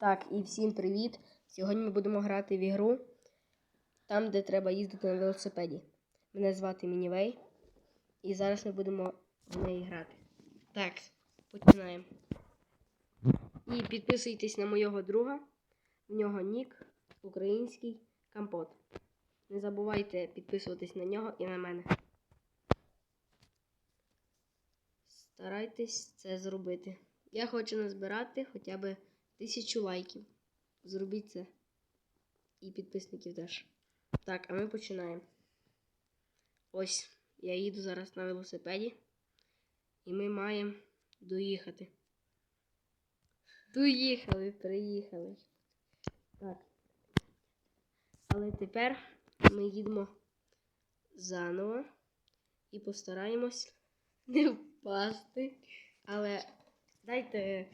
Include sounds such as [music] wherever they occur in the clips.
Так, і всім привіт! Сьогодні ми будемо грати в ігру там, де треба їздити на велосипеді. Мене звати Мінівей. І зараз ми будемо в неї грати. Так, починаємо. І підписуйтесь на моєго друга. В нього нік український компот. Не забувайте підписуватись на нього і на мене. Старайтесь це зробити. Я хочу назбирати хоча б тисячу лайків. Зробіть це. І підписників теж. Так, а ми починаємо. Ось, я їду зараз на велосипеді. І ми маємо доїхати. Доїхали, приїхали. Так. Але тепер ми їдемо заново і постараємось не впасти. Але дайте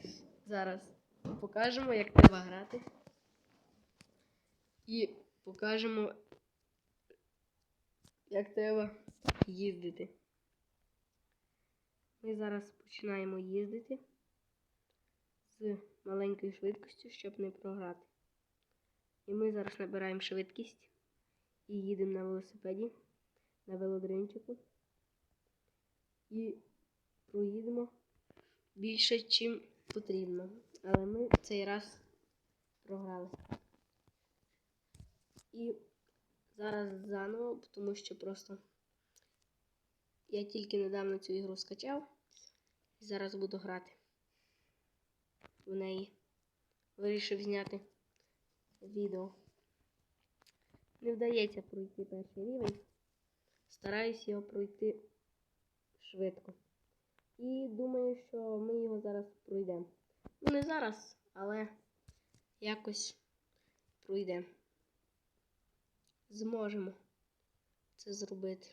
зараз покажемо, як треба грати. І покажемо, як треба їздити. Ми зараз починаємо їздити з маленькою швидкістю, щоб не програти. І ми зараз набираємо швидкість і їдемо на велосипеді, на велодринчику. І проїдемо більше, чим потрібно. Але ми цей раз програли. І зараз заново, тому що просто я тільки недавно цю ігру скачав і зараз буду грати в неї. Вирішив зняти відео. Не вдається пройти перший рівень. Стараюсь його пройти швидко. І думаю, що ми його зараз пройдемо. Зараз, але якось пройдемо. Зможемо це зробити.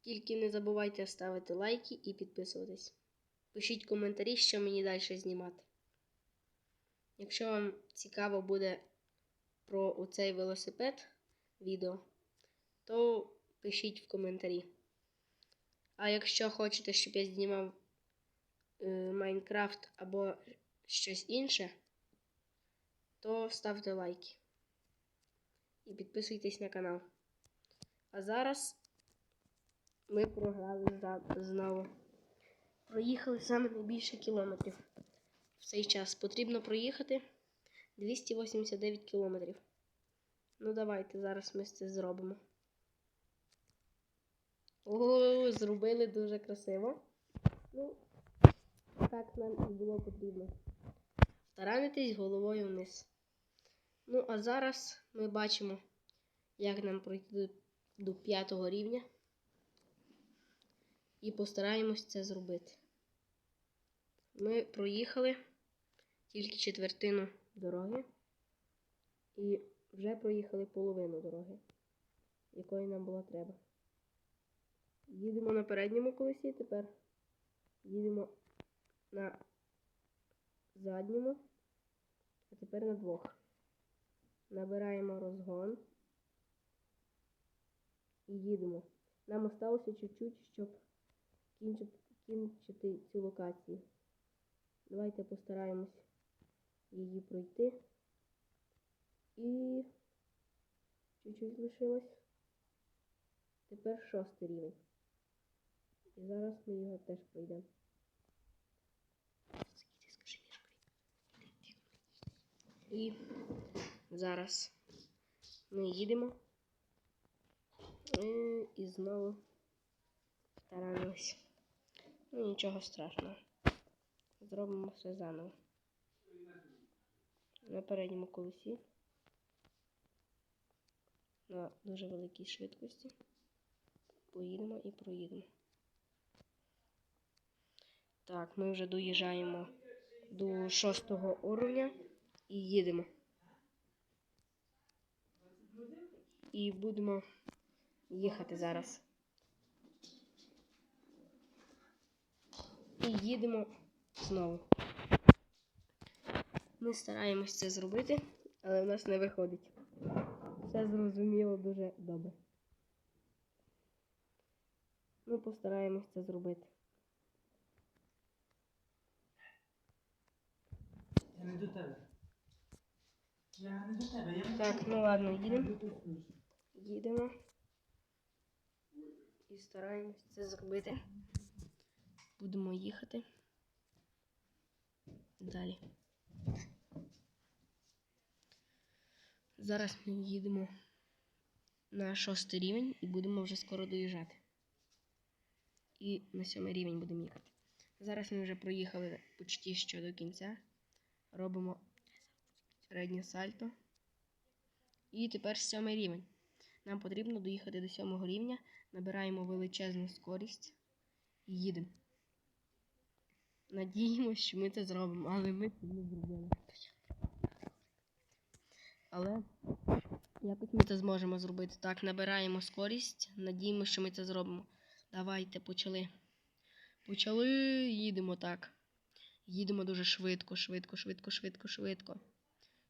Тільки не забувайте ставити лайки і підписуватись. Пишіть коментарі, що мені далі знімати. Якщо вам цікаво буде про оцей велосипед відео, то пишіть в коментарі. А якщо хочете, щоб я знімав Майнкрафт або щось інше, то ставте лайки. І підписуйтесь на канал. А зараз ми програли знову. Проїхали саме найбільше кілометрів в цей час. Потрібно проїхати 289 кілометрів. Ну, давайте зараз ми це зробимо. О, зробили дуже красиво. Ну, так нам і було потрібно. Таранитись головою вниз. Ну, а зараз ми бачимо, як нам пройти до, до п'ятого рівня. І постараємось це зробити. Ми проїхали тільки четвертину дороги. І вже проїхали половину дороги, якої нам було треба. Їдемо на передньому колесі, тепер їдемо на задньому, а тепер на двох. Набираємо розгон і їдемо. Нам осталося чуть-чуть, щоб кінчити, цю локацію. Давайте постараємось її пройти. І чуть-чуть лишилось. Тепер шостий рівень. І зараз ми його теж пройдемо. І зараз ми їдемо. І, і знову стараємось. Ну, нічого страшного. Зробимо все заново. На передньому колесі. На дуже великій швидкості. Поїдемо і проїдемо. Так, ми вже доїжджаємо до шостого уровня і їдемо. І будемо їхати зараз. І їдемо знову. Ми стараємось це зробити, але в нас не виходить. Все зрозуміло дуже добре. Ми постараємось це зробити. до тебе. Я не до тебе, я не Так, ну ладно, їдемо. Їдемо. І стараємось це зробити. Будемо їхати. Далі. Зараз ми їдемо на шостий рівень і будемо вже скоро доїжджати. І на сьомий рівень будемо їхати. Зараз ми вже проїхали почти що до кінця. Робимо середнє сальто. І тепер сьомий рівень. Нам потрібно доїхати до сьомого рівня, набираємо величезну скорість і їдемо. Надіємося, що ми це зробимо, але ми це не зробили. Але якось ми це зможемо зробити. Так, набираємо скорість, надіємося, що ми це зробимо. Давайте почали. Почали, їдемо так. Їдемо дуже швидко, швидко, швидко, швидко, швидко.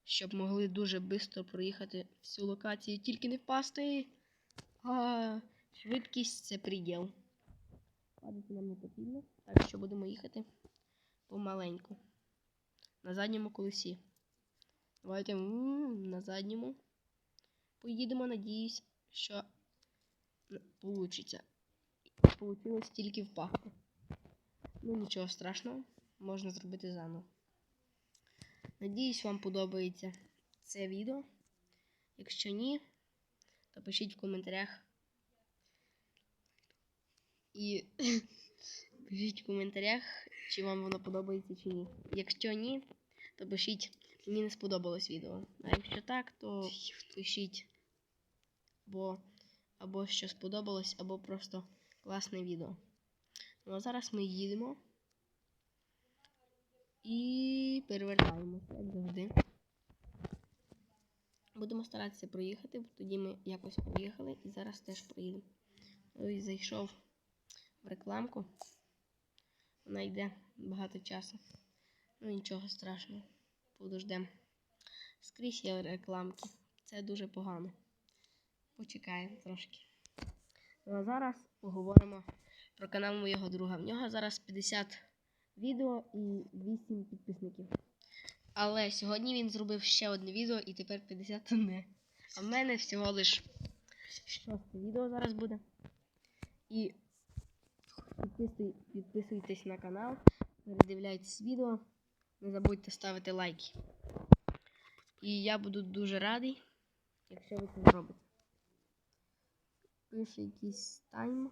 Щоб могли дуже швидко проїхати всю локацію, тільки не впасти. А, швидкість це приділ. Падати нам не потрібно, так що будемо їхати помаленьку. На задньому колесі. Давайте на задньому. Поїдемо, надіюсь, що вийде. Получилось тільки впасти. Ну, нічого страшного, можна зробити заново. Надіюсь, вам подобається це відео. Якщо ні, то пишіть в коментарях. І [laughs] пишіть в коментарях, чи вам воно подобається чи ні. Якщо ні, то пишіть, мені не сподобалось відео. А якщо так, то пишіть або, або що сподобалось, або просто класне відео. Ну а зараз ми їдемо. І перевертаємося, як завжди. Будемо старатися проїхати, бо тоді ми якось проїхали і зараз теж проїдемо. Ой, зайшов в рекламку. Вона йде багато часу. Ну нічого страшного. Подождемо. Скрізь є рекламки. Це дуже погано. Почекаємо трошки. Ну а зараз поговоримо про канал моєго друга. В нього зараз 50 відео і 8 підписників. Але сьогодні він зробив ще одне відео і тепер 51. А в мене всього лиш шосте відео зараз буде. І підписуй- підписуйтесь на канал, передивляйтесь відео. Не забудьте ставити лайки. І я буду дуже радий, якщо ви це зробите. Пише якийсь тайм.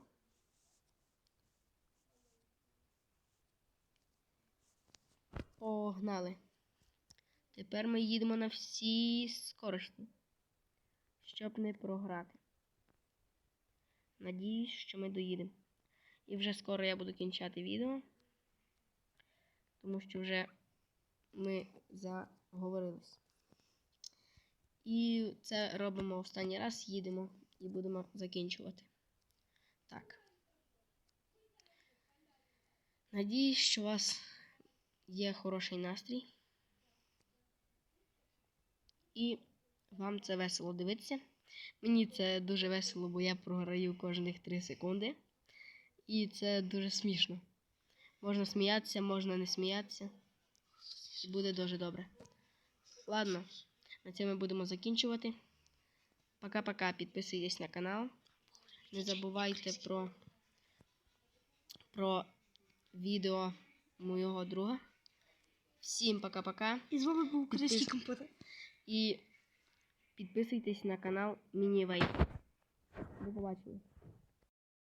Погнали. Тепер ми їдемо на всі скорості, щоб не програти. Надіюсь, що ми доїдемо. І вже скоро я буду кінчати відео, тому що вже ми заговорились. І це робимо останній раз, їдемо і будемо закінчувати. Так. Надіюсь, що вас є хороший настрій. І вам це весело дивитися. Мені це дуже весело, бо я програю кожних 3 секунди. І це дуже смішно. Можна сміятися, можна не сміятися. Буде дуже добре. Ладно, на цьому будемо закінчувати. Пока-пока. Підписуйтесь на канал. Не забувайте про, про відео моєго друга. Всім пока-пока. І з вами був Підпис- комп'ютер. І підписуйтесь на канал Мінівей. До побачення.